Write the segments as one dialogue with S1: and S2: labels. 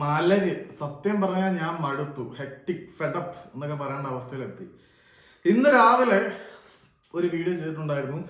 S1: മലര്. സത്യം പറഞ്ഞാൽ ഞാൻ മടുത്തു. ഹെക്ടിക് ഫെഡപ്പ് എന്നൊക്കെ പറയേണ്ട അവസ്ഥയിലെത്തി. ഇന്ന് രാവിലെ ഒരു വീഡിയോ ചെയ്തിട്ടുണ്ടായിരുന്നു.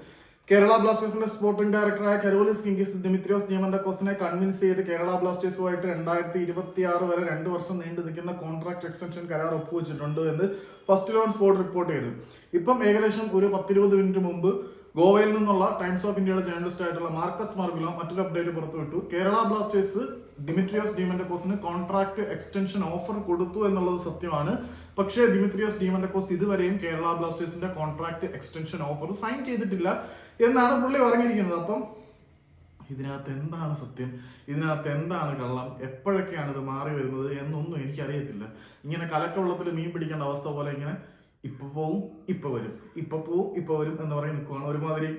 S1: കേരള ബ്ലാസ്റ്റേഴ്സിന്റെ സ്പോർട്ടിംഗ് ഡയറക്ടറായ കരോലിസ് കിങ്കിസ് ദിമിത്രിയോസ് നിയമന്റെ കോസിനെ കൺവിൻസ് ചെയ്ത് കേരള ബ്ലാസ്റ്റേഴ്സുമായിട്ട് രണ്ടായിരത്തി ഇരുപത്തി ആറ് വരെ രണ്ട് വർഷം നീണ്ടു നിൽക്കുന്ന കോൺട്രാക്ട് എക്സ്റ്റൻഷൻ കരാർ ഒപ്പുവെച്ചിട്ടുണ്ട് എന്ന് ഫസ്റ്റ് ലോൺ സ്പോർട്ട് റിപ്പോർട്ട് ചെയ്തു. ഇപ്പം ഏകദേശം ഒരു പത്തിരുപത് മിനിറ്റ് മുമ്പ് ഗോവയിൽ നിന്നുള്ള ടൈംസ് ഓഫ് ഇന്ത്യയുടെ ജേർണലിസ്റ്റ് ആയിട്ടുള്ള മാർക്കസ് മാർഗുലോ മറ്റൊരു അപ്ഡേറ്റ് പുറത്തുവിട്ടു. കേരള ബ്ലാസ്റ്റേഴ്സ് ദിമിത്രിയോസ് ഡീമൻഡക്കോസിന് കോൺട്രാക്ട് എക്സ്റ്റൻഷൻ ഓഫർ കൊടുത്തു എന്നുള്ളത് സത്യമാണ്. പക്ഷേ ദിമിത്രിയോസ് ഡീമൻഡക്കോസ് ഇതുവരെയും കേരള ബ്ലാസ്റ്റേഴ്സിന്റെ കോൺട്രാക്ട് എക്സ്റ്റൻഷൻ ഓഫർ സൈൻ ചെയ്തിട്ടില്ല എന്നാണ് പുള്ളി പറഞ്ഞിരിക്കുന്നത്. അപ്പം ഇതിനകത്ത് എന്താണ് സത്യം? ഇതിനകത്ത് എന്താണ് കള്ളം? എപ്പോഴൊക്കെയാണ് ഇത് മാറി വരുന്നത് എന്നൊന്നും എനിക്കറിയത്തില്ല. ഇങ്ങനെ കലക്കവെള്ളത്തിൽ മീൻ പിടിക്കേണ്ട അവസ്ഥ പോലെ ഇങ്ങനെ ഇപ്പൊ പോവും ഇപ്പൊ വരും. ഇപ്പൊ പോവും ഇപ്പൊ വരും എന്ന് പറയും നിൽക്കുവാണ് ഒരുമാതിരി.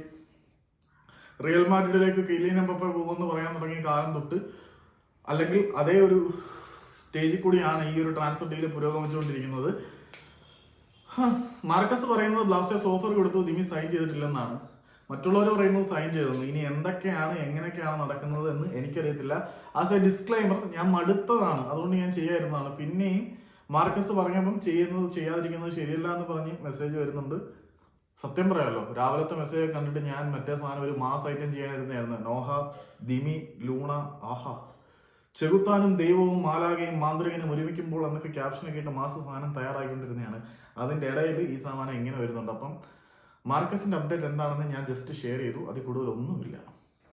S1: റിയൽ മാഡ്രിഡിലേക്ക് കിലിയൻ എംബപ്പെ പോകുമെന്ന് പറയാൻ തുടങ്ങിയ കാലം തൊട്ട് അല്ലെങ്കിൽ അതേ ഒരു സ്റ്റേജിൽ കൂടിയാണ് ഈ ഒരു ട്രാൻസ്ഫർ ഡീൽ പുരോഗമിച്ചുകൊണ്ടിരിക്കുന്നത്. മാർക്കസ് പറയുന്നത് ബ്ലാസ്റ്റേഴ്സ് ഓഫർ കൊടുത്തു ദിമി സൈൻ ചെയ്തിട്ടില്ലെന്നാണ്. മറ്റുള്ളവർ പറയുന്നത് സൈൻ ചെയ്തെന്ന് ഇനി എന്തൊക്കെയാണ് എങ്ങനെയൊക്കെയാണ് നടക്കുന്നത് എന്ന് എനിക്കറിയത്തില്ല. ആസ് എ ഡിസ്ക്ലൈമർ ഞാൻ മടുത്തതാണ്. അതുകൊണ്ട് ഞാൻ ചെയ്യായിരുന്നതാണ് പിന്നെയും മാർക്കസ് പറഞ്ഞപ്പം ചെയ്യുന്നത് ചെയ്യാതിരിക്കുന്നത് ശരിയല്ല എന്ന് പറഞ്ഞ് മെസ്സേജ് വരുന്നുണ്ട്. സത്യം പറയാമല്ലോ രാവിലത്തെ മെസ്സേജ് കണ്ടിട്ട് ഞാൻ മറ്റേ സാധനം ഒരു മാസ് ഐറ്റം ചെയ്യാനിരുന്നായിരുന്നു. നോഹ ദിമി ലൂണ ആഹ. ചെകുത്താനും ദൈവവും മാലാകയും മാന്ത്രികനും ഒരുമിക്കുമ്പോൾ എന്നൊക്കെ ക്യാപ്ഷനൊക്കെ ഇട്ട് മാസ സാധനം തയ്യാറായിക്കൊണ്ടിരുന്നതാണ് അതിന്റെ ഇടയിൽ ഈ സാധനം ഇങ്ങനെ വരുന്നുണ്ട്. അപ്പം മാർക്കസിന്റെ അപ്ഡേറ്റ് എന്താണെന്ന് ഞാൻ ജസ്റ്റ് ഷെയർ ചെയ്തു. അതിൽ കൂടുതൽ ഒന്നുമില്ല